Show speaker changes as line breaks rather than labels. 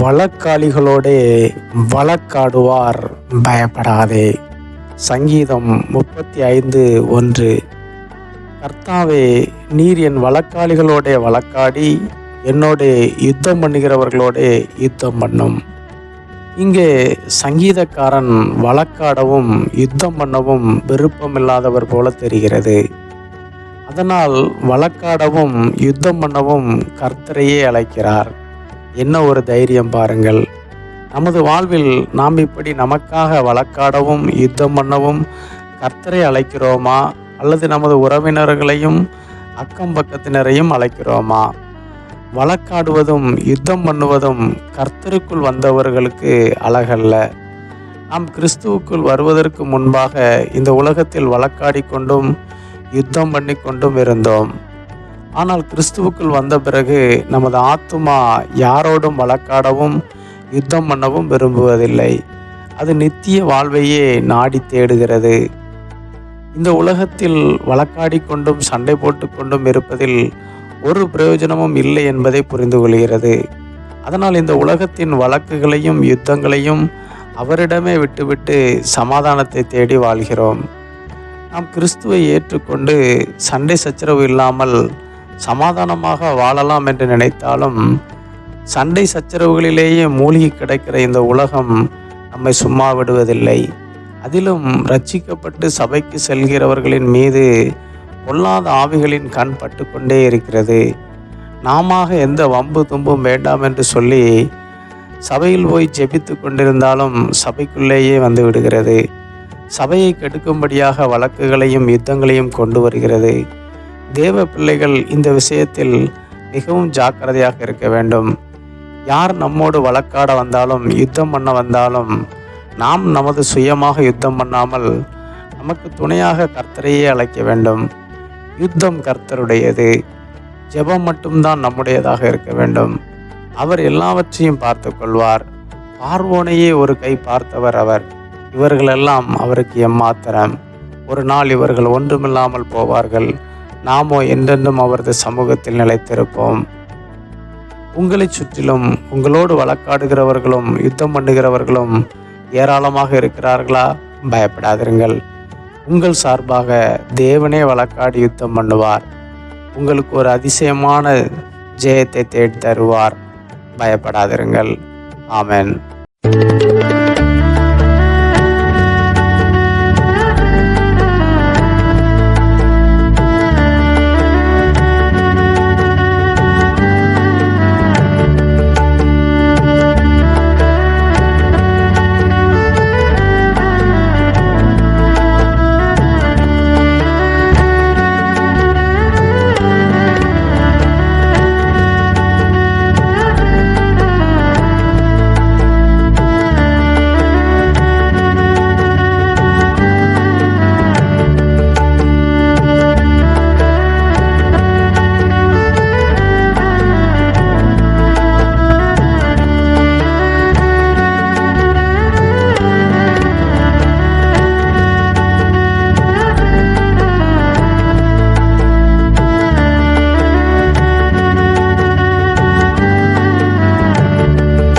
வழக்காளிகளோடே வழக்காடுவார். பயப்படாதே. சங்கீதம் முப்பத்தி ஐந்து ஒன்று. கர்த்தாவே நீர் என் வழக்காளிகளோட வழக்காடி என்னோட யுத்தம் பண்ணுகிறவர்களோடே யுத்தம் பண்ணும். இங்கே சங்கீதக்காரன் வழக்காடவும் யுத்தம் பண்ணவும் விருப்பமில்லாதவர் போல தெரிகிறது. அதனால் வழக்காடவும் யுத்தம் பண்ணவும் கர்த்தரையே அழைக்கிறார். என்ன ஒரு தைரியம் பாருங்கள். நமது வாழ்வில் நாம் இப்படி நமக்காக வழக்காடவும் யுத்தம் பண்ணவும் கர்த்தரை அழைக்கிறோமா? அல்லது நமது உறவினர்களையும் அக்கம் பக்கத்தினரையும் அழைக்கிறோமா? வழக்காடுவதும் யுத்தம் பண்ணுவதும் கர்த்தருக்குள் வந்தவர்களுக்கு அழகல்ல. நாம் கிறிஸ்துவுக்குள் வருவதற்கு முன்பாக இந்த உலகத்தில் வழக்காடி கொண்டும் யுத்தம் பண்ணி கொண்டும் இருந்தோம். ஆனால் கிறிஸ்துவுக்குள் வந்த பிறகு நமது ஆத்துமா யாரோடும் வழக்காடவும் யுத்தம் பண்ணவும் விரும்புவதில்லை. அது நித்திய வாழ்வையே நாடி தேடுகிறது. இந்த உலகத்தில் வழக்காடி கொண்டும் சண்டை போட்டு கொண்டும் இருப்பதில் ஒரு பிரயோஜனமும் இல்லை என்பதை புரிந்து கொள்கிறது. அதனால் இந்த உலகத்தின் வழக்குகளையும் யுத்தங்களையும் அவரிடமே விட்டுவிட்டு சமாதானத்தை தேடி வாழ்கிறோம். நாம் கிறிஸ்துவை ஏற்றுக்கொண்டு சண்டை சச்சரவு இல்லாமல் சமாதானமாக வாழலாம் என்று நினைத்தாலும் சண்டை சச்சரவுகளிலேயே மூழ்கி கிடக்கிற இந்த உலகம் நம்மை சும்மா விடுவதில்லை. அதிலும் ரட்சிக்கப்பட்டு சபைக்கு செல்கிறவர்களின் மீது பொல்லாத ஆவிகளின் கண் பட்டு கொண்டே இருக்கிறது. நாம எந்த வம்பு தும்பும் வேண்டாம் என்று சொல்லி சபையில் போய் ஜெபித்து கொண்டிருந்தாலும் சபைக்குள்ளேயே வந்து விடுகிறது. சபையை கெடுக்கும்படியாக வழக்குகளையும் யுத்தங்களையும் கொண்டு வருகிறது. தேவ பிள்ளைகள் இந்த விஷயத்தில் மிகவும் ஜாக்கிரதையாக இருக்க வேண்டும். யார் நம்மோடு வழக்காட வந்தாலும் யுத்தம் பண்ண வந்தாலும் நாம் நமது சுயமாக யுத்தம் பண்ணாமல் நமக்கு துணையாக கர்த்தரையே அழைக்க வேண்டும். யுத்தம் கர்த்தருடையது. ஜெபம் மட்டும்தான் நம்முடையதாக இருக்க வேண்டும். அவர் எல்லாவற்றையும் பார்த்து கொள்வார். பார்வோனையே ஒரு கை பார்த்தவர் அவர். இவர்களெல்லாம் அவருக்கு எம்மாத்திரம். ஒரு நாள் இவர்கள் ஒன்றுமில்லாமல் போவார்கள். நாமோ என்றென்றும் அவரது சமூகத்தில் நிலைத்திருப்போம். உங்களை சுற்றிலும் உங்களோடு வழக்காடுகிறவர்களும் யுத்தம் பண்ணுகிறவர்களும் ஏராளமாக இருக்கிறார்களா? பயப்படாதிருங்கள். உங்கள் சார்பாக தேவனே வழக்காடி யுத்தம் பண்ணுவார். உங்களுக்கு ஒரு அதிசயமான ஜெயத்தை தேடி தருவார். பயப்படாதிருங்கள். ஆமென்.